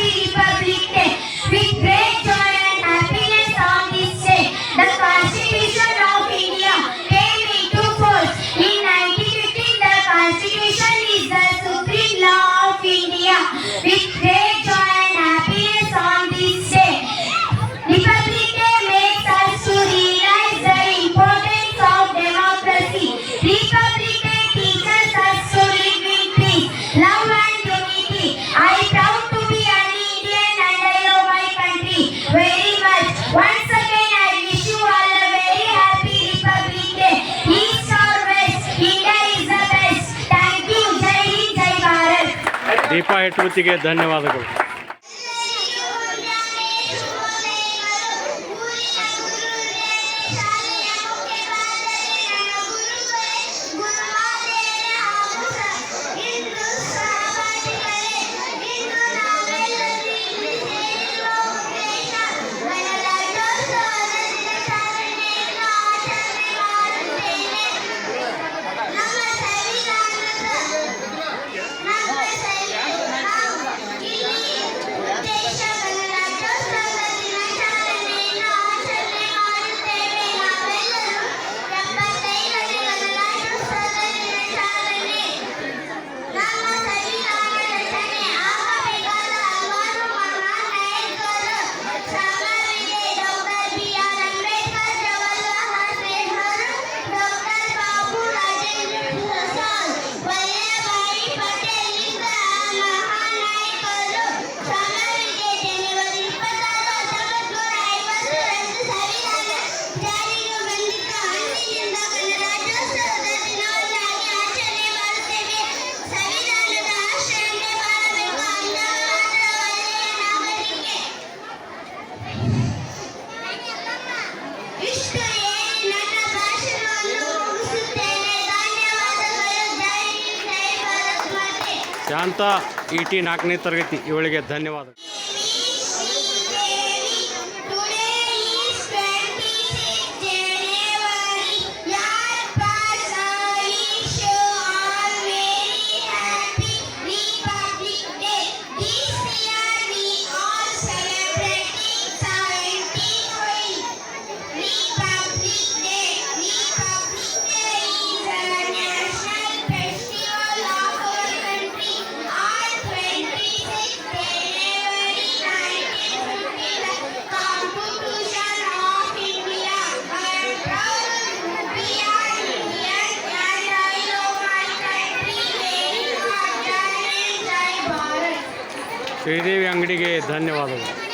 Happy Republic Deepa Hattie धन्यवाद ಶಾಂತ E T ನಾಲ್ಕನೇ ತರಗತಿ. ಇವಳಿಗೆ ಧನ್ಯವಾದ ಶ್ರೀದೇವಿ ಅಂಗಡಿಗೆ ಧನ್ಯವಾದಗಳು.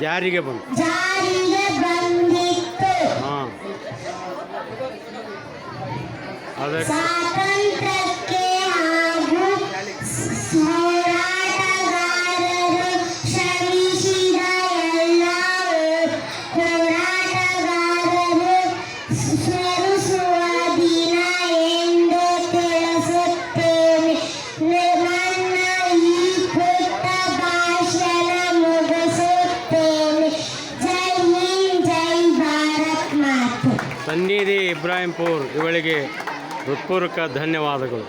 ಜಾರಿಗೆ ಬಂತು ಜಾರಿಗೆ ಬಂದಿತ್ತು ಹಾಂ ಅದಕ್ಕೆ ಸನ್ನಿಧಿ ಇಬ್ರಾಹಿಂಪುರ್ ಇವಳಿಗೆ ಹೃತ್ಪೂರ್ವಕ ಧನ್ಯವಾದಗಳು.